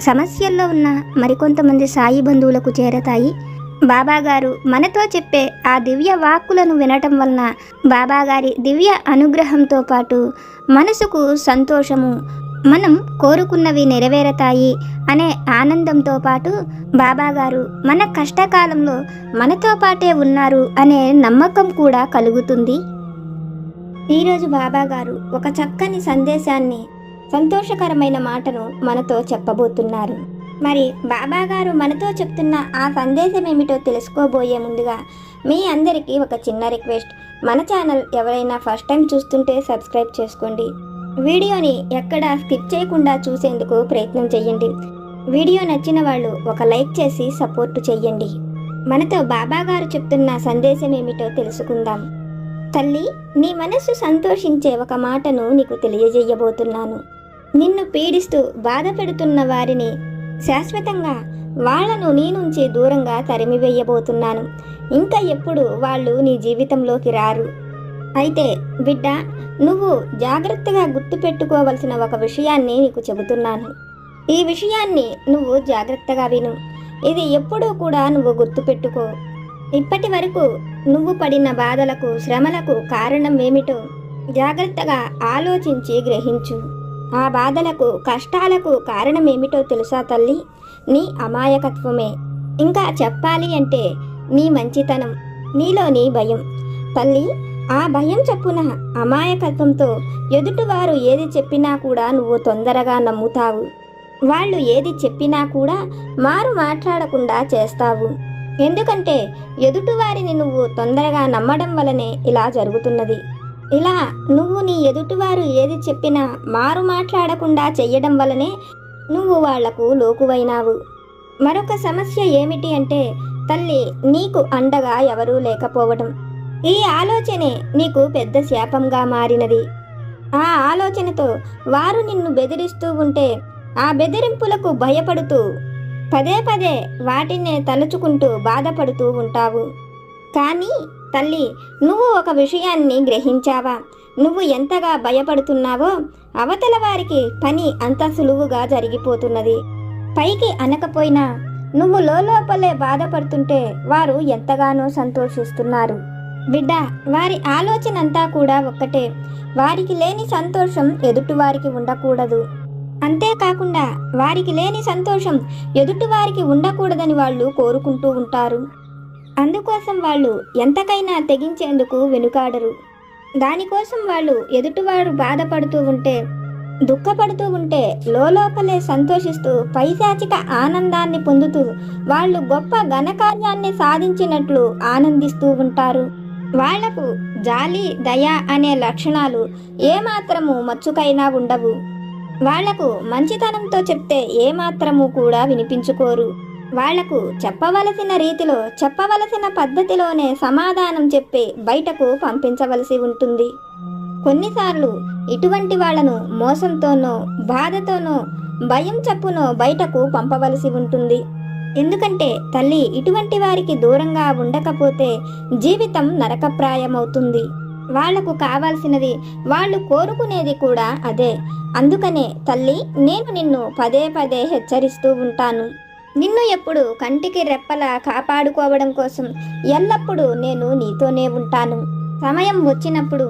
సమస్యల్లో ఉన్న మరికొంతమంది సాయి బంధువులకు చేరతాయి. బాబాగారు మనతో చెప్పే ఆ దివ్య వాక్కులను వినటం వలన బాబాగారి దివ్య అనుగ్రహంతో పాటు మనసుకు సంతోషము మనం కోరుకున్నవి నెరవేరతాయి అనే ఆనందంతో పాటు బాబాగారు మన కష్టకాలంలో మనతో పాటే ఉన్నారు అనే నమ్మకం కూడా కలుగుతుంది. ఈరోజు బాబాగారు ఒక చక్కని సందేశాన్ని సంతోషకరమైన మాటను మనతో చెప్పబోతున్నారు. మరి బాబా గారు మనతో చెప్తున్న ఆ సందేశం ఏమిటో తెలుసుకోబోయే ముందుగా మీ అందరికీ ఒక చిన్న రిక్వెస్ట్. మన ఛానల్ ఎవరైనా ఫస్ట్ టైం చూస్తుంటే సబ్స్క్రైబ్ చేసుకోండి. వీడియోని ఎక్కడా స్కిప్ చేయకుండా చూసేందుకు ప్రయత్నం చేయండి వీడియో నచ్చిన వాళ్ళు ఒక లైక్ చేసి సపోర్ట్ చెయ్యండి. మనతో బాబా గారు చెప్తున్న సందేశం ఏమిటో తెలుసుకుందాం. తల్లి నీ మనస్సు సంతోషించే ఒక మాటను నీకు తెలియజేయబోతున్నాను. నిన్ను పీడిస్తూ బాధ పెడుతున్న వారిని శాశ్వతంగా వాళ్ళను నీ నుంచి దూరంగా తరిమివేయబోతున్నాను. ఇంకా ఎప్పుడు వాళ్ళు నీ జీవితంలోకి రారు. అయితే బిడ్డ నువ్వు జాగ్రత్తగా గుర్తుపెట్టుకోవలసిన ఒక విషయాన్ని నీకు చెబుతున్నాను. ఈ విషయాన్ని నువ్వు జాగ్రత్తగా విను. ఇది ఎప్పుడూ కూడా నువ్వు గుర్తుపెట్టుకో. ఇప్పటి వరకు నువ్వు పడిన బాధలకు శ్రమలకు కారణం ఏమిటో జాగ్రత్తగా ఆలోచించి గ్రహించు. ఆ బాధలకు కష్టాలకు కారణం ఏమిటో తెలుసా తల్లి? నీ అమాయకత్వమే. ఇంకా చెప్పాలి అంటే నీ మంచితనం నీలోని భయం. తల్లి ఆ భయం చెప్పున అమాయకత్వంతో ఎదుటివారు ఏది చెప్పినా కూడా నువ్వు తొందరగా నమ్ముతావు. వాళ్ళు ఏది చెప్పినా కూడా మారు మాట్లాడకుండా చేస్తావు. ఎందుకంటే ఎదుటివారిని నువ్వు తొందరగా నమ్మడం వలనే ఇలా జరుగుతున్నది. ఇలా నువ్వు నీ ఎదుటివారు ఏది చెప్పినా మారు మాట్లాడకుండా చెయ్యడం వలనే నువ్వు వాళ్ళకు లోకువైనావు. మరొక సమస్య ఏమిటి అంటే తల్లి నీకు అండగా ఎవరూ లేకపోవడం ఈ ఆలోచనే నీకు పెద్ద శాపంగా మారినది. ఆ ఆలోచనతో వారు నిన్ను బెదిరిస్తూ ఉంటే ఆ బెదిరింపులకు భయపడుతూ పదే పదే వాటినే తలుచుకుంటూ బాధపడుతూ ఉంటావు. కానీ తల్లి నువ్వు ఒక విషయాన్ని గ్రహించావా? నువ్వు ఎంతగా భయపడుతున్నావో అవతల వారికి పని అంత సులువుగా జరిగిపోతున్నది. పైకి అనకపోయినా నువ్వు లోపలే బాధపడుతుంటే వారు ఎంతగానో సంతోషిస్తున్నారు. బిడ్డ వారి ఆలోచన అంతా కూడా ఒక్కటే. వారికి లేని సంతోషం ఎదుటివారికి ఉండకూడదు. అంతేకాకుండా వారికి లేని సంతోషం ఎదుటివారికి ఉండకూడదని వాళ్ళు కోరుకుంటూ ఉంటారు. అందుకోసం వాళ్ళు ఎంతకైనా తెగించేందుకు వెనుకాడరు. దానికోసం వాళ్ళు ఎదుటివారు బాధపడుతూ ఉంటే దుఃఖపడుతూ ఉంటే లోపలే సంతోషిస్తూ పైశాచిక ఆనందాన్ని పొందుతూ వాళ్ళు గొప్ప ఘనకార్యాన్ని సాధించినట్లు ఆనందిస్తూ ఉంటారు. వాళ్ళకు జాలి దయ అనే లక్షణాలు ఏమాత్రము మచ్చుకైనా ఉండవు. వాళ్ళకు మంచితనంతో చెప్తే ఏమాత్రము కూడా వినిపించుకోరు. వాళ్ళకు చెప్పవలసిన రీతిలో చెప్పవలసిన పద్ధతిలోనే సమాధానం చెప్పి బయటకు పంపించవలసి ఉంటుంది. కొన్నిసార్లు ఇటువంటి వాళ్ళను మోసంతోనో బాధతోనో భయం చప్పునో బయటకు పంపవలసి ఉంటుంది. ఎందుకంటే తల్లి ఇటువంటి వారికి దూరంగా ఉండకపోతే జీవితం నరకప్రాయమవుతుంది. వాళ్ళకు కావాల్సినది వాళ్ళు కోరుకునేది కూడా అదే. అందుకనే తల్లి నేను నిన్ను పదే పదే హెచ్చరిస్తూ ఉంటాను. నిన్ను ఎప్పుడు కంటికి రెప్పలా కాపాడుకోవడం కోసం ఎల్లప్పుడూ నేను నీతోనే ఉంటాను. సమయం వచ్చినప్పుడు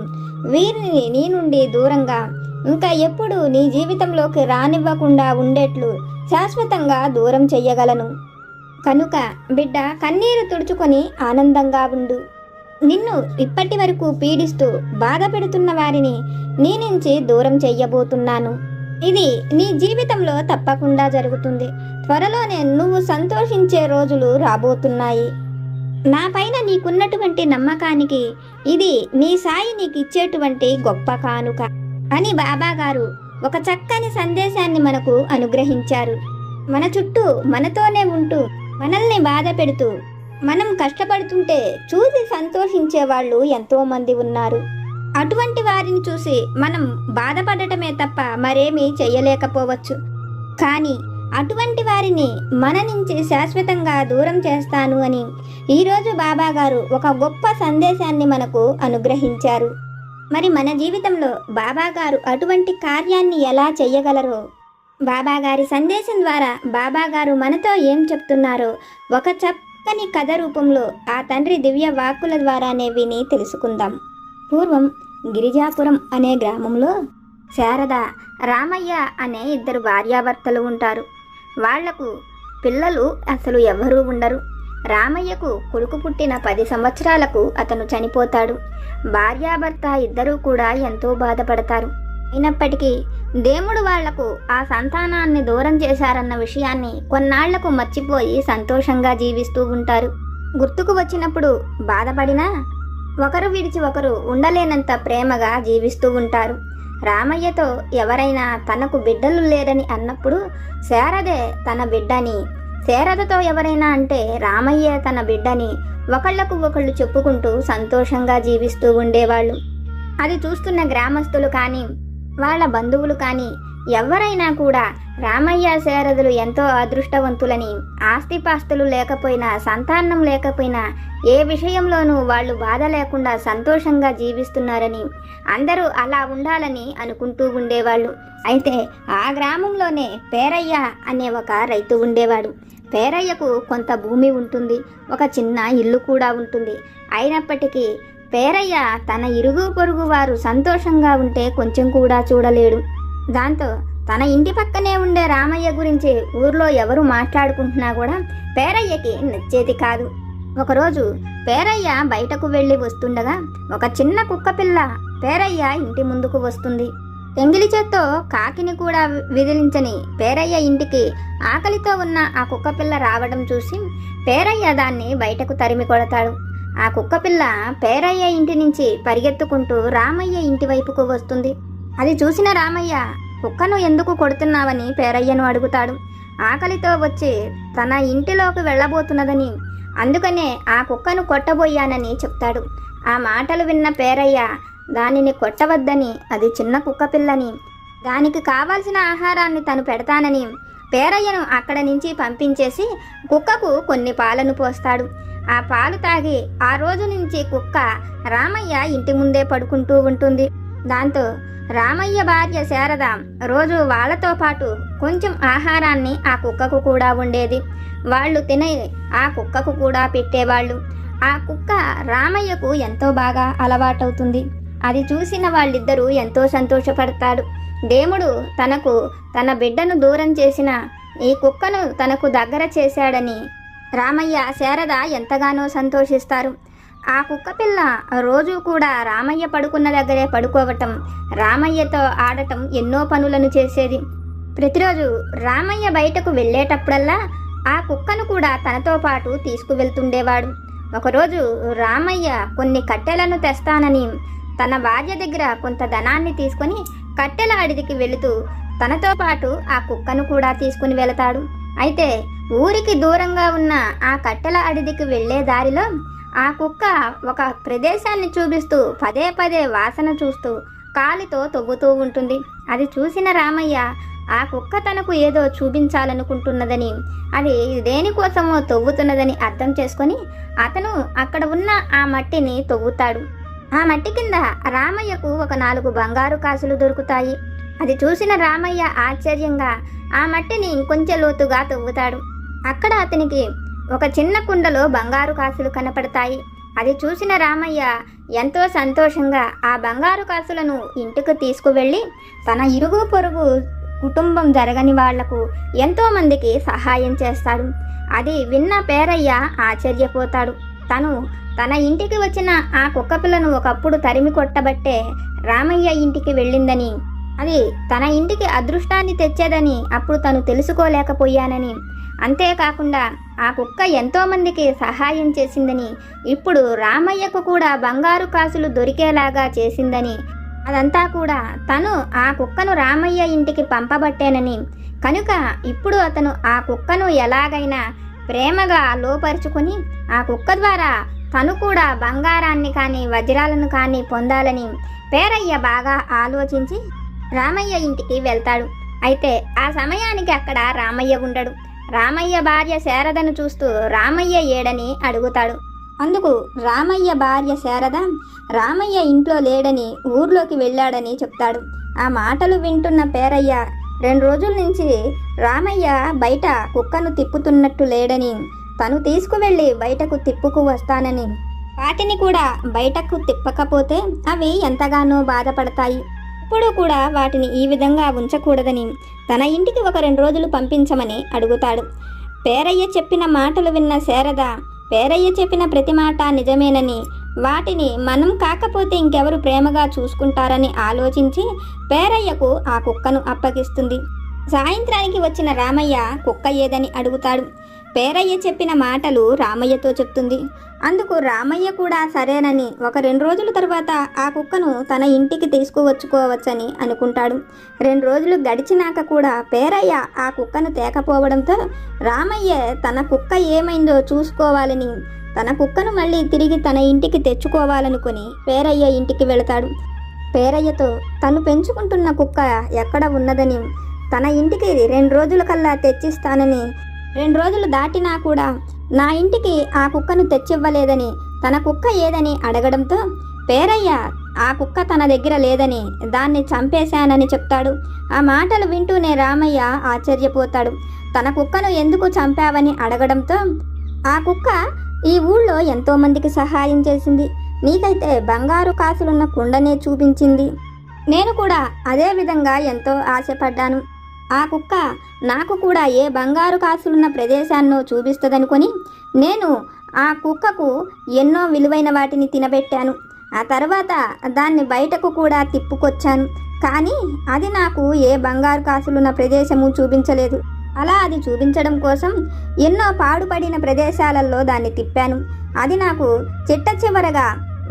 వీరిని నీ నుండి దూరంగా ఇంకా ఎప్పుడు నీ జీవితంలోకి రానివ్వకుండా ఉండేట్లు శాశ్వతంగా దూరం చెయ్యగలను. కనుక బిడ్డ కన్నీరు తుడుచుకొని ఆనందంగా ఉండు. నిన్ను ఇప్పటి వరకు పీడిస్తూ బాధ పెడుతున్న వారిని నీ నుంచి దూరం చెయ్యబోతున్నాను. ఇది నీ జీవితంలో తప్పకుండా జరుగుతుంది. త్వరలోనే నువ్వు సంతోషించే రోజులు రాబోతున్నాయి. నా పైన నీకున్నటువంటి నమ్మకానికి ఇది నీ సాయి నీకు ఇచ్చేటువంటి గొప్ప కానుక అని బాబాగారు ఒక చక్కని సందేశాన్ని మనకు అనుగ్రహించారు. మన చుట్టూ మనతోనే ఉంటూ మనల్ని బాధ పెడుతూ మనం కష్టపడుతుంటే చూసి సంతోషించే వాళ్ళు ఎంతో మంది ఉన్నారు. అటువంటి వారిని చూసి మనం బాధపడటమే తప్ప మరేమీ చేయలేకపోవచ్చు కానీ అటువంటి వారిని మన నుంచి శాశ్వతంగా దూరం చేస్తాను అని ఈరోజు బాబాగారు ఒక గొప్ప సందేశాన్ని మనకు అనుగ్రహించారు. మరి మన జీవితంలో బాబాగారు అటువంటి కార్యాన్ని ఎలా చెయ్యగలరో? బాబాగారి సందేశం ద్వారా బాబాగారు మనతో ఏం చెప్తున్నారో ఒక చక్కని కథ రూపంలో ఆ తండ్రి దివ్య వాక్కుల ద్వారానే విని తెలుసుకుందాం. పూర్వం గిరిజాపురం అనే గ్రామంలో శారద రామయ్య అనే ఇద్దరు భార్యాభర్తలు ఉంటారు. వాళ్ళకు పిల్లలు అసలు ఎవరూ ఉండరు. రామయ్యకు కొడుకు పుట్టిన పది సంవత్సరాలకు అతను చనిపోతాడు. భార్యాభర్త ఇద్దరూ కూడా ఎంతో బాధపడతారు. అయినప్పటికీ దేవుడు వాళ్ళకు ఆ సంతానాన్ని దూరం చేశారన్న విషయాన్ని కొన్నాళ్ళకు మర్చిపోయి సంతోషంగా జీవిస్తూ ఉంటారు. గుర్తుకు వచ్చినప్పుడు బాధపడినా ఒకరు విడిచి ఒకరు ఉండలేనంత ప్రేమగా జీవిస్తూ ఉంటారు. రామయ్యతో ఎవరైనా తనకు బిడ్డలు లేరని అన్నప్పుడు శారదే తన బిడ్డని శారదతో ఎవరైనా అంటే రామయ్య తన బిడ్డని ఒకళ్ళకు ఒకళ్ళు చెప్పుకుంటూ సంతోషంగా జీవిస్తూ ఉండేవాళ్ళు. అది చూస్తున్న గ్రామస్తులు కానీ వాళ్ళ బంధువులు కానీ ఎవరైనా కూడా రామయ్య శారదులు ఎంతో అదృష్టవంతులని ఆస్తిపాస్తులు లేకపోయినా సంతానం లేకపోయినా ఏ విషయంలోనూ వాళ్ళు బాధ లేకుండా సంతోషంగా జీవిస్తున్నారని అందరూ అలా ఉండాలని అనుకుంటూ ఉండేవాళ్ళు. అయితే ఆ గ్రామంలోనే పేరయ్య అనే ఒక రైతు ఉండేవాడు. పేరయ్యకు కొంత భూమి ఉంటుంది ఒక చిన్న ఇల్లు కూడా ఉంటుంది. అయినప్పటికీ పేరయ్య తన ఇరుగు పొరుగు వారు సంతోషంగా ఉంటే కొంచెం కూడా చూడలేడు. దాంతో తన ఇంటి పక్కనే ఉండే రామయ్య గురించి ఊర్లో ఎవరు మాట్లాడుకుంటున్నా కూడా పేరయ్యకి నచ్చేది కాదు. ఒకరోజు పేరయ్య బయటకు వెళ్ళి వస్తుండగా ఒక చిన్న కుక్క పిల్ల పేరయ్య ఇంటి ముందుకు వస్తుంది. ఎంగిలి చేత్తో కాకిని కూడా విదిలించని పేరయ్య ఇంటికి ఆకలితో ఉన్న ఆ కుక్క పిల్ల రావడం చూసి పేరయ్య దాన్ని బయటకు తరిమి కొడతాడు. ఆ కుక్క పిల్ల పేరయ్య ఇంటి నుంచి పరిగెత్తుకుంటూ రామయ్య ఇంటి వైపుకు వస్తుంది. అది చూసిన రామయ్య కుక్కను ఎందుకు కొడుతున్నావని పేరయ్యను అడుగుతాడు. ఆకలితో వచ్చి తన ఇంటిలోకి వెళ్ళబోతున్నదని అందుకనే ఆ కుక్కను కొట్టబోయానని చెప్తాడు. ఆ మాటలు విన్న పేరయ్య దానిని కొట్టవద్దని అది చిన్న కుక్క పిల్లని. దానికి కావాల్సిన ఆహారాన్ని తను పెడతానని పేరయ్యను అక్కడ నుంచి పంపించేసి కుక్కకు కొన్ని పాలను పోస్తాడు. ఆ పాలు తాగి ఆ రోజు నుంచి కుక్క రామయ్య ఇంటి ముందే పడుకుంటూ ఉంటుంది. దాంతో రామయ్య భార్య శారద రోజు వాళ్ళతో పాటు కొంచెం ఆహారాన్ని ఆ కుక్కకు కూడా ఉండేది. వాళ్ళు తినే ఆ కుక్కకు కూడా పెట్టేవాళ్ళు. ఆ కుక్క రామయ్యకు ఎంతో బాగా అలవాటవుతుంది. అది చూసిన వాళ్ళిద్దరూ ఎంతో సంతోషపడతాడు దేవుడు తనకు తన బిడ్డను దూరం చేసిన ఈ కుక్కను తనకు దగ్గర చేశాడని రామయ్య శారద ఎంతగానో సంతోషిస్తారు. ఆ కుక్క పిల్ల రోజు కూడా రామయ్య పడుకున్న దగ్గరే పడుకోవటం రామయ్యతో ఆడటం ఎన్నో పనులను చేసేది. ప్రతిరోజు రామయ్య బయటకు వెళ్ళేటప్పుడల్లా ఆ కుక్కను కూడా తనతో పాటు తీసుకువెళ్తుండేవాడు. ఒకరోజు రామయ్య కొన్ని కట్టెలను తెస్తానని తన భార్య దగ్గర కొంత ధనాన్ని తీసుకొని కట్టెల అడిదికి వెళుతూ తనతో పాటు ఆ కుక్కను కూడా తీసుకుని వెళతాడు. అయితే ఊరికి దూరంగా ఉన్న ఆ కట్టెల అడిదికి వెళ్ళే దారిలో ఆ కుక్క ఒక ప్రదేశాన్ని చూపిస్తూ పదే పదే వాసన చూస్తూ కాలితో తవ్వుతూ ఉంటుంది. అది చూసిన రామయ్య ఆ కుక్క తనకు ఏదో చూపించాలనుకుంటున్నదని అది దేనికోసమో తవ్వుతున్నదని అర్థం చేసుకొని అతను అక్కడ ఉన్న ఆ మట్టిని తవ్వుతాడు. ఆ మట్టి కింద రామయ్యకు ఒక నాలుగు బంగారు కాసులు దొరుకుతాయి. అది చూసిన రామయ్య ఆశ్చర్యంగా ఆ మట్టిని ఇంకొంచెం లోతుగా తవ్వుతాడు. అక్కడ అతనికి ఒక చిన్న కుండలో బంగారు కాసులు కనపడతాయి. అది చూసిన రామయ్య ఎంతో సంతోషంగా ఆ బంగారు కాసులను ఇంటికి తీసుకువెళ్ళి తన ఇరుగు పొరుగు కుటుంబం జరగని వాళ్ళకు ఎంతోమందికి సహాయం చేస్తాడు. అది విన్న పేరయ్య ఆశ్చర్యపోతాడు. తను తన ఇంటికి వచ్చిన ఆ కుక్కపిల్లను ఒకప్పుడు తరిమి కొట్టబట్టే రామయ్య ఇంటికి వెళ్ళిందని అది తన ఇంటికి అదృష్టాన్ని తెచ్చేదని అప్పుడు తను తెలుసుకోలేకపోయానని. అంతేకాకుండా ఆ కుక్క ఎంతోమందికి సహాయం చేసిందని ఇప్పుడు రామయ్యకు కూడా బంగారు కాసులు దొరికేలాగా చేసిందని. అదంతా కూడా తను ఆ కుక్కను రామయ్య ఇంటికి పంపబట్టేనని. కనుక ఇప్పుడు అతను ఆ కుక్కను ఎలాగైనా ప్రేమగా లోపరుచుకొని ఆ కుక్క ద్వారా తను కూడా బంగారాన్ని కానీ వజ్రాలను కానీ పొందాలని పేరయ్య బాగా ఆలోచించి రామయ్య ఇంటికి వెళ్తాడు. అయితే ఆ సమయానికి అక్కడ రామయ్య ఉండడు. రామయ్య భార్య శారదను చూస్తూ రామయ్య ఏడని అడుగుతాడు. అందుకు రామయ్య భార్య శారద రామయ్య ఇంట్లో లేడని ఊర్లోకి వెళ్ళాడని చెప్తాడు. ఆ మాటలు వింటున్న పేరయ్య రెండు రోజుల నుంచి రామయ్య బయట కుక్కను తిప్పుతున్నట్టు లేడని తను తీసుకువెళ్ళి బయటకు తిప్పుకు వస్తానని. వాటిని కూడా బయటకు తిప్పకపోతే అవి ఎంతగానో బాధపడతాయి. ఎప్పుడూ కూడా వాటిని ఈ విధంగా ఉంచకూడదని తన ఇంటికి ఒక రెండు రోజులు పంపించమని అడుగుతాడు. పేరయ్య చెప్పిన మాటలు విన్న శారద పేరయ్య చెప్పిన ప్రతి మాట నిజమేనని వాటిని మనం కాకపోతే ఇంకెవరు ప్రేమగా చూసుకుంటారని ఆలోచించి పేరయ్యకు ఆ కుక్కను అప్పగిస్తుంది. సాయంత్రానికి వచ్చిన రామయ్య కుక్క ఏదని? అడుగుతాడు. పేరయ్య చెప్పిన మాటలు రామయ్యతో చెప్తుంది. అందుకు రామయ్య కూడా సరేనని ఒక రెండు రోజుల తర్వాత ఆ కుక్కను తన ఇంటికి తీసుకువచ్చుకోవచ్చని అనుకుంటాడు. రెండు రోజులు గడిచినాక కూడా పేరయ్య ఆ కుక్కను తేకపోవడంతో రామయ్య తన కుక్క ఏమైందో చూసుకోవాలని తన కుక్కను మళ్ళీ తిరిగి తన ఇంటికి తెచ్చుకోవాలనుకుని పేరయ్య ఇంటికి వెళతాడు. పేరయ్యతో తను పెంచుకుంటున్న కుక్క ఎక్కడ ఉన్నదని తన ఇంటికి రెండు రోజుల కల్లా తెచ్చిస్తానని రెండు రోజులు దాటినా కూడా నా ఇంటికి ఆ కుక్కను తెచ్చివ్వలేదని తన కుక్క ఏదని అడగడంతో పేరయ్య ఆ కుక్క తన దగ్గర లేదని దాన్ని చంపేశానని చెప్తాడు. ఆ మాటలు వింటూనే రామయ్య ఆశ్చర్యపోతాడు. తన కుక్కను ఎందుకు చంపావని అడగడంతో ఆ కుక్క ఈ ఊళ్ళో ఎంతోమందికి సహాయం చేసింది. నీకైతే బంగారు కాసులున్న కుండనే చూపించింది. నేను కూడా అదే విధంగా ఎంతో ఆశపడ్డాను. ఆ కుక్క నాకు కూడా ఏ బంగారు కాసులున్న ప్రదేశాన్నో చూపిస్తుందనుకొని నేను ఆ కుక్కకు ఎన్నో విలువైన వాటిని తినబెట్టాను. ఆ తర్వాత దాన్ని బయటకు కూడా తిప్పుకొచ్చాను. కానీ అది నాకు ఏ బంగారు కాసులున్న ప్రదేశము చూపించలేదు. అలా అది చూపించడం కోసం ఎన్నో పాడుపడిన ప్రదేశాలలో దాన్ని తిప్పాను. అది నాకు చిట్ట చివరగా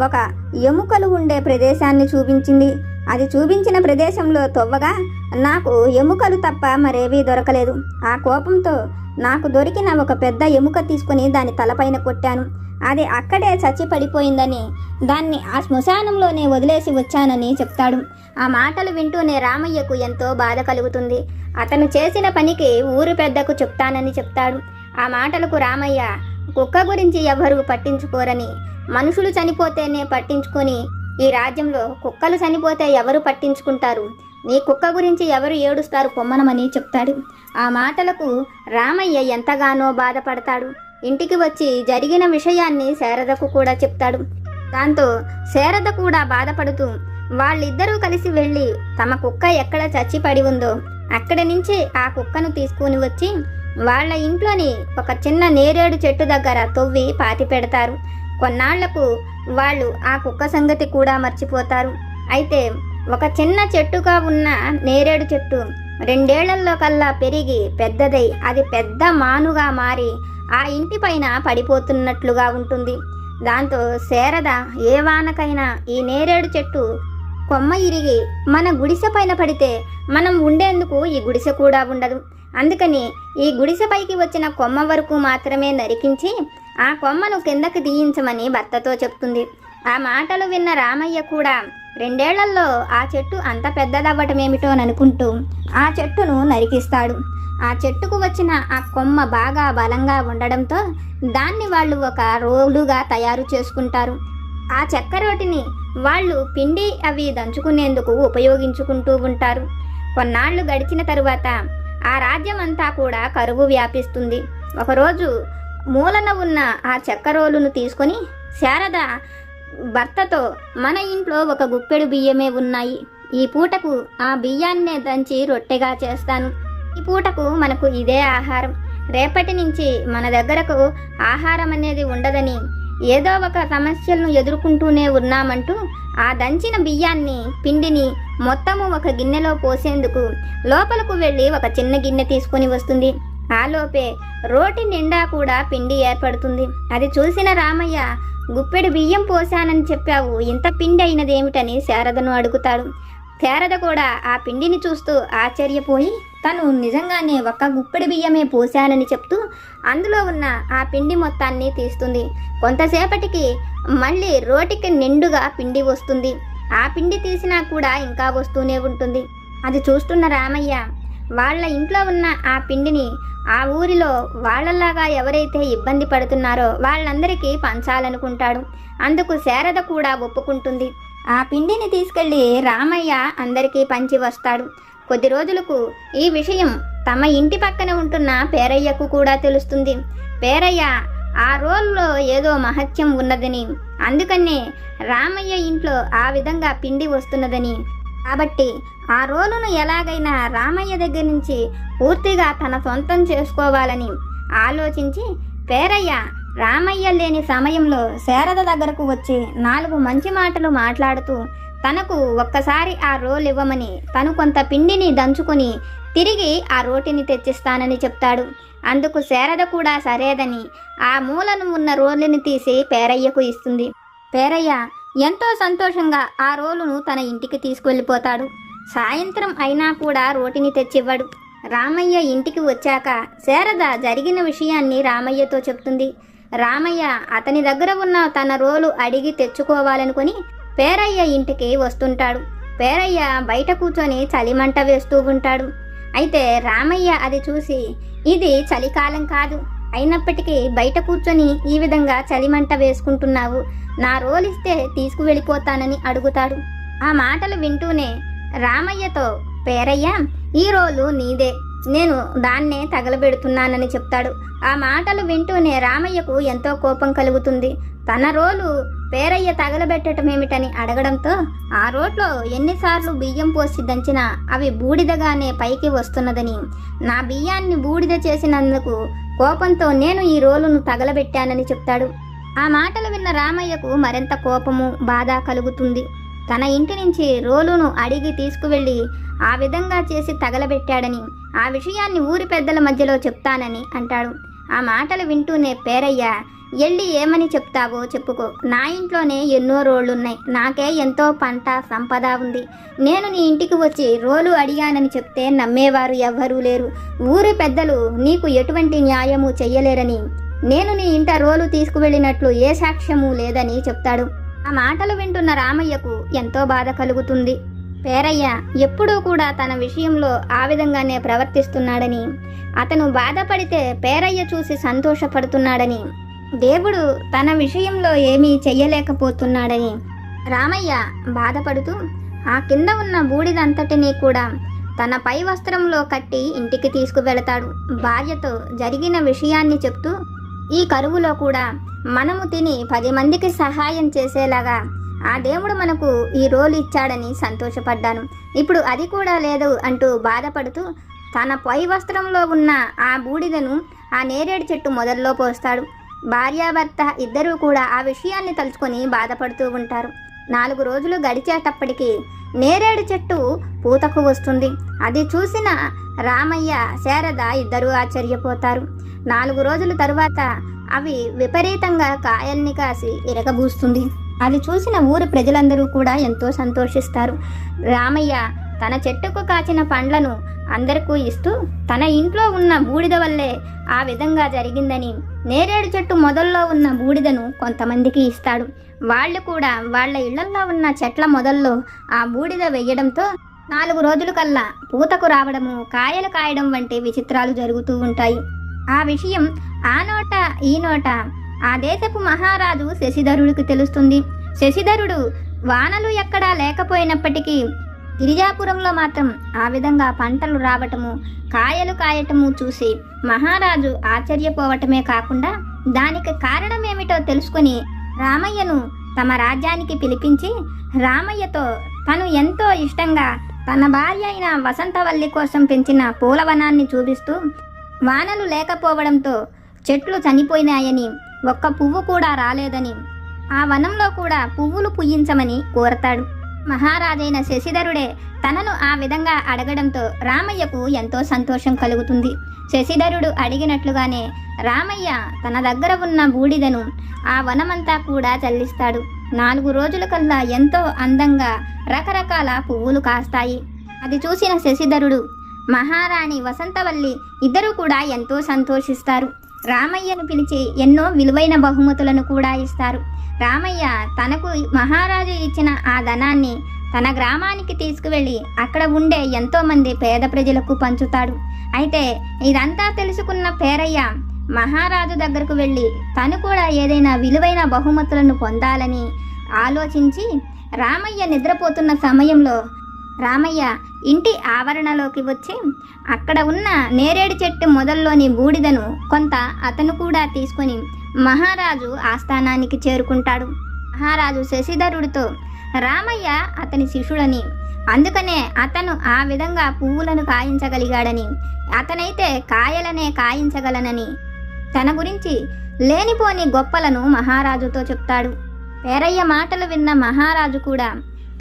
ఒక ఎముకలు ఉండే ప్రదేశాన్ని చూపించింది. అది చూపించిన ప్రదేశంలో తొవ్వగా నాకు ఎముకలు తప్ప మరేవీ దొరకలేదు. ఆ కోపంతో నాకు దొరికిన ఒక పెద్ద ఎముక తీసుకుని దాని తలపైన కొట్టాను. అది అక్కడే చచ్చి పడిపోయిందని దాన్ని ఆ శ్మశానంలోనే వదిలేసి వచ్చానని చెప్తాడు. ఆ మాటలు వింటూనే రామయ్యకు ఎంతో బాధ కలుగుతుంది. అతను చేసిన పనికి ఊరు పెద్దకు చెప్తానని చెప్తాడు. ఆ మాటలకు రామయ్య కుక్క గురించి ఎవరు పట్టించుకోరని మనుషులు చనిపోతేనే పట్టించుకొని ఈ రాజ్యంలో కుక్కలు చనిపోతే ఎవరు పట్టించుకుంటారు? నీ కుక్క గురించి ఎవరు ఏడుస్తారు పొమ్మనమని చెప్తాడు. ఆ మాటలకు రామయ్య ఎంతగానో బాధపడతాడు. ఇంటికి వచ్చి జరిగిన విషయాన్ని శారదకు కూడా చెప్తాడు. దాంతో శారద కూడా బాధపడుతూ వాళ్ళిద్దరూ కలిసి వెళ్ళి తమ కుక్క ఎక్కడ చచ్చిపడి ఉందో అక్కడి నుంచి ఆ కుక్కను తీసుకుని వచ్చి వాళ్ళ ఇంట్లోని ఒక చిన్న నేరేడు చెట్టు దగ్గర తవ్వి పాతి పెడతారు. కొన్నాళ్ళకు వాళ్ళు ఆ కుక్క సంగతి కూడా మర్చిపోతారు. అయితే ఒక చిన్న చెట్టుగా ఉన్న నేరేడు చెట్టు రెండేళ్ళలో కల్లా పెరిగి పెద్దదై అది పెద్ద మానుగా మారి ఆ ఇంటి పైన పడిపోతున్నట్లుగా ఉంటుంది. దాంతో శారద ఏ వానకైనా ఈ నేరేడు చెట్టు కొమ్మ ఇరిగి మన గుడిసె పైన పడితే మనం ఉండేందుకు ఈ గుడిసె కూడా ఉండదు. అందుకని ఈ గుడిసె పైకి వచ్చిన కొమ్మ వరకు మాత్రమే నరికించి ఆ కొమ్మను కిందకి తీయించమని భర్తతో చెప్తుంది. ఆ మాటలు విన్న రామయ్య కూడా రెండేళ్ళలో ఆ చెట్టు అంత పెద్దదవ్వటమేమిటోననుకుంటూ ఆ చెట్టును నరికిస్తాడు. ఆ చెట్టుకు వచ్చిన ఆ కొమ్మ బాగా బలంగా ఉండడంతో దాన్ని వాళ్ళు ఒక రోలుగా తయారు చేసుకుంటారు. ఆ చెక్క రోటిని వాళ్ళు పిండి అవి దంచుకునేందుకు ఉపయోగించుకుంటూ ఉంటారు. కొన్నాళ్ళు గడిచిన తరువాత ఆ రాజ్యం అంతా కూడా కరువు వ్యాపిస్తుంది. ఒకరోజు మూలన ఉన్న ఆ చెక్క రోలును తీసుకొని శారద భర్తతో మన ఇంట్లో ఒక గుప్పెడు బియ్యమే ఉన్నాయి. ఈ పూటకు ఆ బియ్యాన్నే దంచి రొట్టెగా చేస్తాను. ఈ పూటకు మనకు ఇదే ఆహారం. రేపటి నుంచి మన దగ్గరకు ఆహారం అనేది ఉండదని ఏదో ఒక సమస్యలను ఎదుర్కొంటూనే ఉన్నామంటూ ఆ దంచిన బియ్యాన్ని పిండిని మొత్తము ఒక గిన్నెలో పోసేందుకు లోపలకు వెళ్ళి ఒక చిన్న గిన్నె తీసుకొని వస్తుంది. ఆలోపే రోటి నిండా కూడా పిండి ఏర్పడుతుంది. అది చూసిన రామయ్య గుప్పెడు బియ్యం పోశానని చెప్పావు. ఇంత పిండి అయినదేమిటని శారదను అడుగుతాడు. శారద కూడా ఆ పిండిని చూస్తూ ఆశ్చర్యపోయి తను నిజంగానే ఒక్క గుప్పెడి బియ్యమే పోశానని చెప్తూ అందులో ఉన్న ఆ పిండి మొత్తాన్ని తీస్తుంది. కొంతసేపటికి మళ్ళీ రోటికి నిండుగా పిండి వస్తుంది. ఆ పిండి తీసినా కూడా ఇంకా వస్తూనే ఉంటుంది. అది చూస్తున్న రామయ్య వాళ్ళ ఇంట్లో ఉన్న ఆ పిండిని ఆ ఊరిలో వాళ్ళలాగా ఎవరైతే ఇబ్బంది పడుతున్నారో వాళ్ళందరికీ పంచాలనుకుంటాడు. అందుకు శారద కూడా ఒప్పుకుంటుంది. ఆ పిండిని తీసుకెళ్ళి రామయ్య అందరికీ పంచి వస్తాడు. కొద్ది రోజులకు ఈ విషయం తమ ఇంటి పక్కన ఉంటున్న పేరయ్యకు కూడా తెలుస్తుంది. పేరయ్య ఆ రోల్లో ఏదో మహత్యం ఉన్నదని అందుకనే రామయ్య ఇంట్లో ఆ విధంగా పిండి వస్తున్నదని. కాబట్టి ఆ రోలును ఎలాగైనా రామయ్య దగ్గర నుంచి పూర్తిగా తన సొంతం చేసుకోవాలని ఆలోచించి పేరయ్య రామయ్య లేని సమయంలో శారద దగ్గరకు వచ్చి నాలుగు మంచి మాటలు మాట్లాడుతూ తనకు ఒక్కసారి ఆ రోల్ ఇవ్వమని తను కొంత పిండిని దంచుకొని తిరిగి ఆ రోటిని తెచ్చిస్తానని చెప్తాడు. అందుకు శారద కూడా సరేదని ఆ మూలను ఉన్న రోలుని తీసి పేరయ్యకు ఇస్తుంది. పేరయ్య ఎంతో సంతోషంగా ఆ రోలును తన ఇంటికి తీసుకెళ్ళిపోతాడు. సాయంత్రం అయినా కూడా రోటిని తెచ్చివ్వడు. రామయ్య ఇంటికి వచ్చాక శారద జరిగిన విషయాన్ని రామయ్యతో చెప్తుంది. రామయ్య అతని దగ్గర ఉన్న తన రోలు అడిగి తెచ్చుకోవాలనుకుని పేరయ్య ఇంటికి వస్తుంటాడు. పేరయ్య బయట కూర్చొని చలిమంట వేస్తూ ఉంటాడు. అయితే రామయ్య అది చూసి ఇది చలికాలం కాదు. అయినప్పటికీ బయట కూర్చొని ఈ విధంగా చలిమంట వేసుకుంటున్నావు. నా రోలిస్తే తీసుకువెళ్ళిపోతానని అడుగుతాడు. ఆ మాటలు వింటూనే రామయ్యతో పేరయ్య ఈ రోలు నీదే. నేను దాన్నే తగలబెడుతున్నానని చెప్తాడు. ఆ మాటలు వింటూనే రామయ్యకు ఎంతో కోపం కలుగుతుంది. తన రోలు పేరయ్య తగలబెట్టడం ఏమిటని అడగడంతో ఆ రోడ్లో ఎన్నిసార్లు బియ్యం పోసి దంచినా అవి బూడిదగానే పైకి వస్తున్నదని. నా బియ్యాన్ని బూడిద చేసినందుకు కోపంతో నేను ఈ రోలును తగలబెట్టానని చెప్తాడు. ఆ మాటలు విన్న రామయ్యకు మరింత కోపము బాధ కలుగుతుంది. తన ఇంటి నుంచి రోలును అడిగి తీసుకువెళ్ళి ఆ విధంగా చేసి తగలబెట్టాడని ఆ విషయాన్ని ఊరి పెద్దల మధ్యలో చెప్తానని అంటాడు. ఆ మాటలు వింటూనే పేరయ్య ఎళ్ళి ఏమని చెప్తావో చెప్పుకో. నా ఇంట్లోనే ఎన్నో రోళ్ళున్నాయి నాకే ఎంతో పంట సంపద ఉంది. నేను నీ ఇంటికి వచ్చి రోలు అడిగానని చెప్తే నమ్మేవారు ఎవ్వరూ లేరు. ఊరి పెద్దలు నీకు ఎటువంటి న్యాయము చెయ్యలేరని. నేను నీ ఇంట రోలు తీసుకువెళ్ళినట్లు ఏ సాక్ష్యము లేదని చెప్తాడు. ఆ మాటలు వింటున్న రామయ్యకు ఎంతో బాధ కలుగుతుంది. పేరయ్య ఎప్పుడూ కూడా తన విషయంలో ఆ విధంగానే ప్రవర్తిస్తున్నాడని. అతను బాధపడితే పేరయ్య చూసి సంతోషపడుతున్నాడని. దేవుడు తన విషయంలో ఏమీ చెయ్యలేకపోతున్నాడని రామయ్య బాధపడుతూ ఆ కింద ఉన్న బూడిదంతటినీ కూడా తన పై వస్త్రంలో కట్టి ఇంటికి తీసుకువెళతాడు. భార్యతో జరిగిన విషయాన్ని చెప్తూ ఈ కరువులో కూడా మనము తిని పది మందికి సహాయం చేసేలాగా ఆ దేవుడు మనకు ఈ రోలు ఇచ్చాడని సంతోషపడ్డాను. ఇప్పుడు అది కూడా లేదు అంటూ బాధపడుతూ తన పై వస్త్రంలో ఉన్న ఆ బూడిదను ఆ నేరేడు చెట్టు మొదల్లో పోస్తాడు. భార్యాభర్త ఇద్దరూ కూడా ఆ విషయాన్ని తలుచుకొని బాధపడుతూ ఉంటారు. నాలుగు రోజులు గడిచేటప్పటికి నేరేడు చెట్టు పూతకు వస్తుంది. అది చూసిన రామయ్య శారద ఇద్దరూ ఆశ్చర్యపోతారు. నాలుగు రోజుల తరువాత అవి విపరీతంగా కాయల్ని కాసి ఇరగబూస్తుంది. అది చూసిన ఊరు ప్రజలందరూ కూడా ఎంతో సంతోషిస్తారు. రామయ్య తన చెట్టుకు కాచిన పండ్లను అందరికీ ఇస్తూ తన ఇంట్లో ఉన్న బూడిద వల్లే ఆ విధంగా జరిగిందని నేరేడు చెట్టు మొదల్లో ఉన్న బూడిదను కొంతమందికి ఇస్తాడు. వాళ్ళు కూడా వాళ్ళ ఇళ్ళల్లో ఉన్న చెట్ల మొదల్లో ఆ బూడిద వేయడంతో నాలుగు రోజుల కల్లా పూతకు రావడము కాయలు కాయడం వంటి విచిత్రాలు జరుగుతూ ఉంటాయి. ఆ విషయం ఆ నోట ఈ నోట ఆ దేశపు మహారాజు శశిధరుడికి తెలుస్తుంది. శశిధరుడు వానలు ఎక్కడా లేకపోయినప్పటికీ గిరిజాపురంలో మాత్రం ఆ విధంగా పంటలు రావటము కాయలు కాయటము చూసి మహారాజు ఆశ్చర్యపోవటమే కాకుండా దానికి కారణమేమిటో తెలుసుకొని రామయ్యను తమ రాజ్యానికి పిలిపించి రామయ్యతో తను ఎంతో ఇష్టంగా తన భార్య అయిన వసంతవల్లి కోసం పెంచిన పూలవనాన్ని చూపిస్తూ వానలు లేకపోవడంతో చెట్లు చనిపోయినాయని ఒక్క పువ్వు కూడా రాలేదని ఆ వనంలో కూడా పువ్వులు పుయ్యించమని కోరతాడు. మహారాజైన శశిధరుడే తనను ఆ విధంగా అడగడంతో రామయ్యకు ఎంతో సంతోషం కలుగుతుంది. శశిధరుడు అడిగినట్లుగానే రామయ్య తన దగ్గర ఉన్న బూడిదను ఆ వనమంతా కూడా చల్లిస్తాడు. నాలుగు రోజుల కల్లా ఎంతో అందంగా రకరకాల పువ్వులు కాస్తాయి. అది చూసిన శశిధరుడు మహారాణి వసంతవల్లి ఇద్దరూ కూడా ఎంతో సంతోషిస్తారు. రామయ్యను పిలిచి ఎన్నో విలువైన బహుమతులను కూడా ఇస్తారు. రామయ్య తనకు మహారాజు ఇచ్చిన ఆ ధనాన్ని తన గ్రామానికి తీసుకువెళ్ళి అక్కడ ఉండే ఎంతోమంది పేద ప్రజలకు పంచుతాడు. అయితే ఇదంతా తెలుసుకున్న పేరయ్య మహారాజు దగ్గరకు వెళ్ళి తను కూడా ఏదైనా విలువైన బహుమతులను పొందాలని ఆలోచించి రామయ్య నిద్రపోతున్న సమయంలో రామయ్య ఇంటి ఆవరణలోకి వచ్చి అక్కడ ఉన్న నేరేడు చెట్టు మొదల్లోని బూడిదను కొంత అతను కూడా తీసుకొని మహారాజు ఆస్థానానికి చేరుకుంటాడు. మహారాజు శశిధరుడితో రామయ్య అతని శిష్యుడని అందుకనే అతను ఆ విధంగా పువ్వులను కాయించగలిగాడని అతనైతే కాయలనే కాయించగలనని తన గురించి లేనిపోని గొప్పలను మహారాజుతో చెప్తాడు పేరయ్య మాటలు విన్న మహారాజు కూడా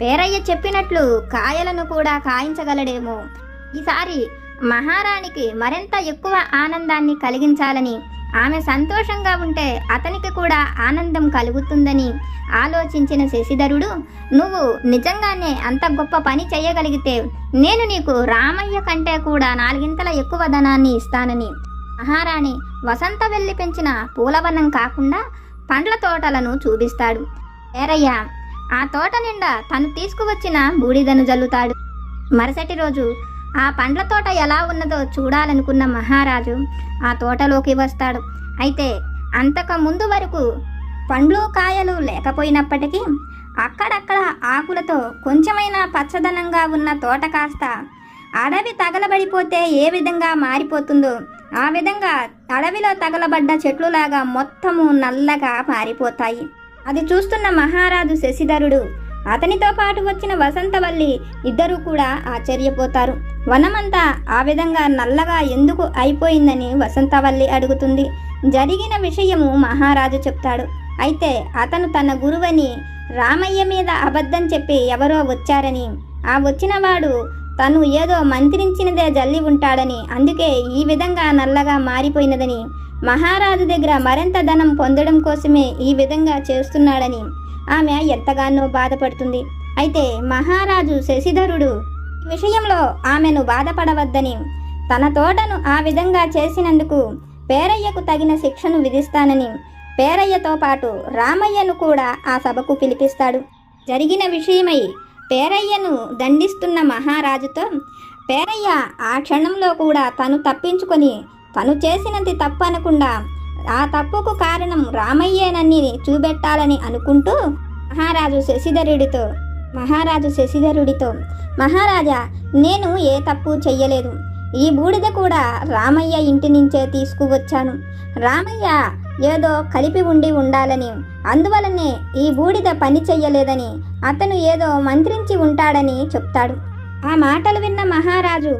పేరయ్య చెప్పినట్లు కాయలను కూడా కాయించగలడేమో. ఈసారి మహారాణికి మరింత ఎక్కువ ఆనందాన్ని కలిగించాలని ఆమె సంతోషంగా ఉంటే అతనికి కూడా ఆనందం కలుగుతుందని ఆలోచించిన శశిధరుడు నువ్వు నిజంగానే అంత గొప్ప పని చేయగలిగితే నేను నీకు రామయ్య కంటే కూడా నాలుగింతల ఎక్కువ ధనాన్ని ఇస్తానని. మహారాణి వసంత వెళ్ళి పెంచిన పూలవనం కాకుండా పండ్ల తోటలను చూపిస్తాడు. పేరయ్య ఆ తోట నిండా తను తీసుకువచ్చిన బూడిదను జల్లుతాడు. మరుసటి రోజు ఆ పండ్ల తోట ఎలా ఉన్నదో చూడాలనుకున్న మహారాజు ఆ తోటలోకి వస్తాడు. అయితే అంతకు ముందు వరకు పండ్లు కాయలు లేకపోయినప్పటికీ అక్కడక్కడ ఆకులతో కొంచెమైనా పచ్చదనంగా ఉన్న తోట కాస్త అడవి తగలబడిపోతే ఏ విధంగా మారిపోతుందో ఆ విధంగా అడవిలో తగలబడ్డ చెట్లులాగా మొత్తము నల్లగా మారిపోతాయి. అది చూస్తున్న మహారాజు శశిధరుడు. అతనితో పాటు వచ్చిన వసంతవల్లి ఇద్దరూ కూడా ఆశ్చర్యపోతారు. వనమంతా ఆ విధంగా నల్లగా ఎందుకు అయిపోయిందని వసంతవల్లి అడుగుతుంది. జరిగిన విషయము మహారాజు చెప్తాడు. అయితే అతను తన గురువని రామయ్య మీద అబద్ధం చెప్పి ఎవరో వచ్చారని ఆ వచ్చినవాడు తను ఏదో మంత్రించినదే జల్లి ఉంటాడని అందుకే ఈ విధంగా నల్లగా మారిపోయినదని మహారాజు దగ్గర మరింత ధనం పొందడం కోసమే ఈ విధంగా చేస్తున్నాడని ఆమె ఎంతగానో బాధపడుతుంది. అయితే మహారాజు శశిధరుడు విషయంలో ఆమెను బాధపడవద్దని తన తోటను ఆ విధంగా చేసినందుకు పేరయ్యకు తగిన శిక్షను విధిస్తానని పేరయ్యతో పాటు రామయ్యను కూడా ఆ సభకు పిలిపిస్తాడు. జరిగిన విషయమై పేరయ్యను దండిస్తున్న మహారాజుతో పేరయ్య ఆ క్షణంలో కూడా తను తప్పించుకొని తను చేసినది తప్పు అనకుండా ఆ తప్పుకు కారణం రామయ్యేనని చూపెట్టాలని అనుకుంటూ మహారాజు శశిధరుడితో మహారాజు శశిధరుడితో మహారాజా నేను ఏ తప్పు చెయ్యలేదు. ఈ బూడిద కూడా రామయ్య ఇంటి నుంచే తీసుకువచ్చాను. రామయ్య ఏదో కలిపి ఉండి ఉండాలని అందువలనే ఈ బూడిద పని చెయ్యలేదని అతను ఏదో మంత్రించి ఉంటాడని చెప్తాడు. ఆ మాటలు విన్న మహారాజు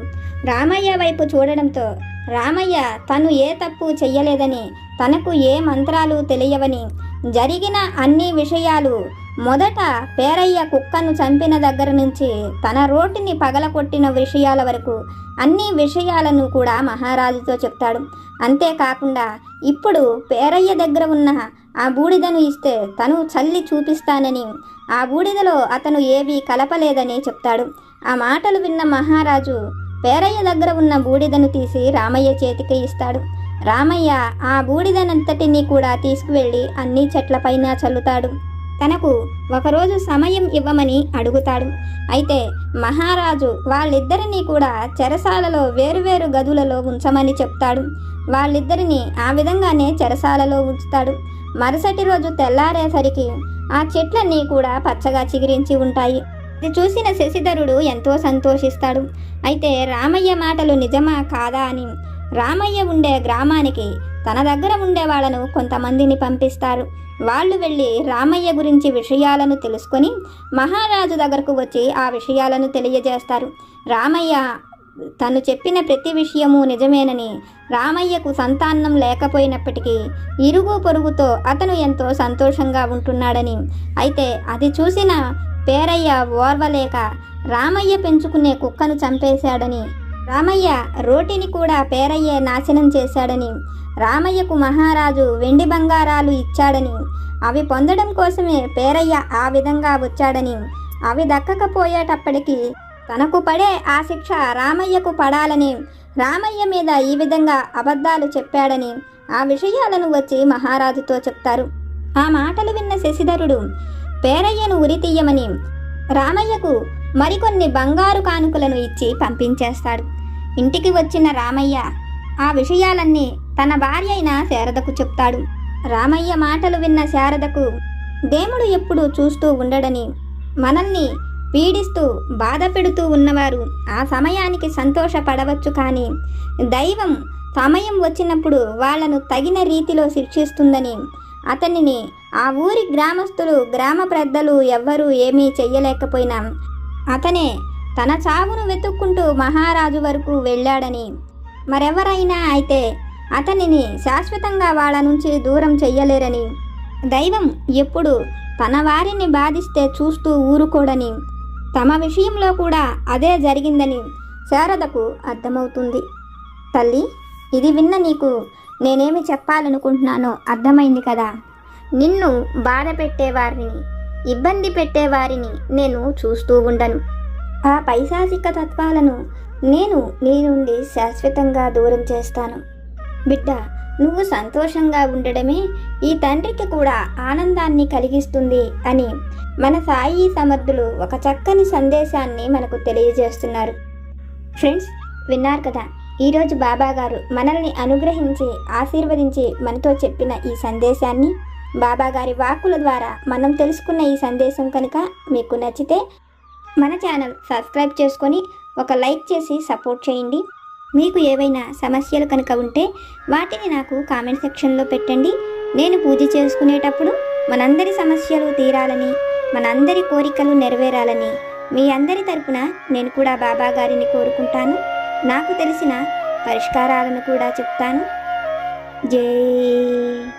రామయ్య వైపు చూడడంతో రామయ్య తను ఏ తప్పు చెయ్యలేదని తనకు ఏ మంత్రాలు తెలియవని. జరిగిన అన్ని విషయాలు మొదట పేరయ్య కుక్కను చంపిన దగ్గర నుంచి తన రోటిని పగలకొట్టిన విషయాల వరకు అన్ని విషయాలను కూడా మహారాజుతో చెప్తాడు. అంతేకాకుండా ఇప్పుడు పేరయ్య దగ్గర ఉన్న ఆ బూడిదను ఇస్తే తను చల్లి చూపిస్తానని ఆ బూడిదలో అతను ఏవీ కలపలేదని చెప్తాడు. ఆ మాటలు విన్న మహారాజు పేరయ్య దగ్గర ఉన్న బూడిదను తీసి రామయ్య చేతికి ఇస్తాడు. రామయ్య ఆ బూడిదనంతటినీ కూడా తీసుకువెళ్ళి అన్ని చెట్లపైన చల్లుతాడు. తనకు ఒకరోజు సమయం ఇవ్వమని అడుగుతాడు. అయితే మహారాజు వాళ్ళిద్దరినీ కూడా చెరసాలలో వేరువేరు గదులలో ఉంచమని చెప్తాడు. వాళ్ళిద్దరిని ఆ విధంగానే చెరసాలలో ఉంచుతాడు. మరుసటి రోజు తెల్లారేసరికి ఆ చెట్లన్నీ కూడా పచ్చగా చిగురించి ఉంటాయి. ఇది చూసిన శశిధరుడు ఎంతో సంతోషిస్తాడు. అయితే రామయ్య మాటలు నిజమా కాదా అని. రామయ్య ఉండే గ్రామానికి తన దగ్గర ఉండే వాళ్ళను కొంతమందిని పంపిస్తారు. వాళ్ళు వెళ్ళి రామయ్య గురించి విషయాలను తెలుసుకొని మహారాజు దగ్గరకు వచ్చి ఆ విషయాలను తెలియజేస్తారు. రామయ్య తను చెప్పిన ప్రతి విషయము నిజమేనని రామయ్యకు సంతానం లేకపోయినప్పటికీ ఇరుగు పొరుగుతో అతను ఎంతో సంతోషంగా ఉంటున్నాడని. అయితే అది చూసిన పేరయ్య ఓర్వలేక రామయ్య పెంచుకునే కుక్కను చంపేశాడని రామయ్య రోటిని కూడా పేరయ్యే నాశనం చేశాడని రామయ్యకు మహారాజు వెండి బంగారాలు ఇచ్చాడని అవి పొందడం కోసమే పేరయ్య ఆ విధంగా వచ్చాడని అవి దక్కకపోయేటప్పటికీ తనకు పడే ఆ శిక్ష రామయ్యకు పడాలని రామయ్య మీద ఈ విధంగా అబద్ధాలు చెప్పాడని ఆ విషయాలను వచ్చి మహారాజుతో చెప్తారు. ఆ మాటలు విన్న శశిధరుడు పేరయ్యను ఉరితీయమని రామయ్యకు మరికొన్ని బంగారు కానుకలను ఇచ్చి పంపించేస్తాడు. ఇంటికి వచ్చిన రామయ్య ఆ విషయాలన్నీ తన భార్య అయిన శారదకు చెప్తాడు. రామయ్య మాటలు విన్న శారదకు దేవుడు ఎప్పుడూ చూస్తూ ఉండడని మనల్ని పీడిస్తూ బాధ పెడుతూ ఉన్నవారు ఆ సమయానికి సంతోషపడవచ్చు కానీ దైవం సమయం వచ్చినప్పుడు వాళ్ళను తగిన రీతిలో శిక్షిస్తుందని అతనిని ఆ ఊరి గ్రామస్తులు గ్రామ పెద్దలు ఎవ్వరూ ఏమీ చెయ్యలేకపోయినా అతనే తన చావును వెతుక్కుంటూ మహారాజు వరకు వెళ్ళాడని. మరెవరైనా అయితే అతనిని శాశ్వతంగా వాళ్ళ నుంచి దూరం చెయ్యలేరని. దైవం ఎప్పుడు తన వారిని బాధిస్తే చూస్తూ ఊరుకోడని. తమ విషయంలో కూడా అదే జరిగిందని శారదకు అర్థమవుతుంది. తల్లి ఇది విన్న నీకు నేనేమి చెప్పాలనుకుంటున్నానో అర్థమైంది కదా? నిన్ను బాధ పెట్టేవారిని ఇబ్బంది పెట్టేవారిని నేను చూస్తూ ఉండను. ఆ పైశాచిక తత్వాలను నేను నీ నుండి శాశ్వతంగా దూరం చేస్తాను. బిడ్డ నువ్వు సంతోషంగా ఉండడమే ఈ తండ్రికి కూడా ఆనందాన్ని కలిగిస్తుంది అని మన సాయి సమర్థులు ఒక చక్కని సందేశాన్ని మనకు తెలియజేస్తున్నారు. ఫ్రెండ్స్ విన్నారు కదా ఈరోజు బాబాగారు మనల్ని అనుగ్రహించి ఆశీర్వదించి మనతో చెప్పిన ఈ సందేశాన్ని? బాబా గారి వాక్కుల ద్వారా మనం తెలుసుకున్న ఈ సందేశం కనుక మీకు నచ్చితే మన ఛానల్ సబ్స్క్రైబ్ చేసుకొని ఒక లైక్ చేసి సపోర్ట్ చేయండి. మీకు ఏవైనా సమస్యలు కనుక ఉంటే వాటిని నాకు కామెంట్ సెక్షన్లో పెట్టండి. నేను పూజ చేసుకునేటప్పుడు మనందరి సమస్యలు తీరాలని మనందరి కోరికలు నెరవేరాలని మీ అందరి తరపున నేను కూడా బాబా గారిని కోరుకుంటాను. నాకు తెలిసిన పరిష్కారాలను కూడా చెప్తాను. జై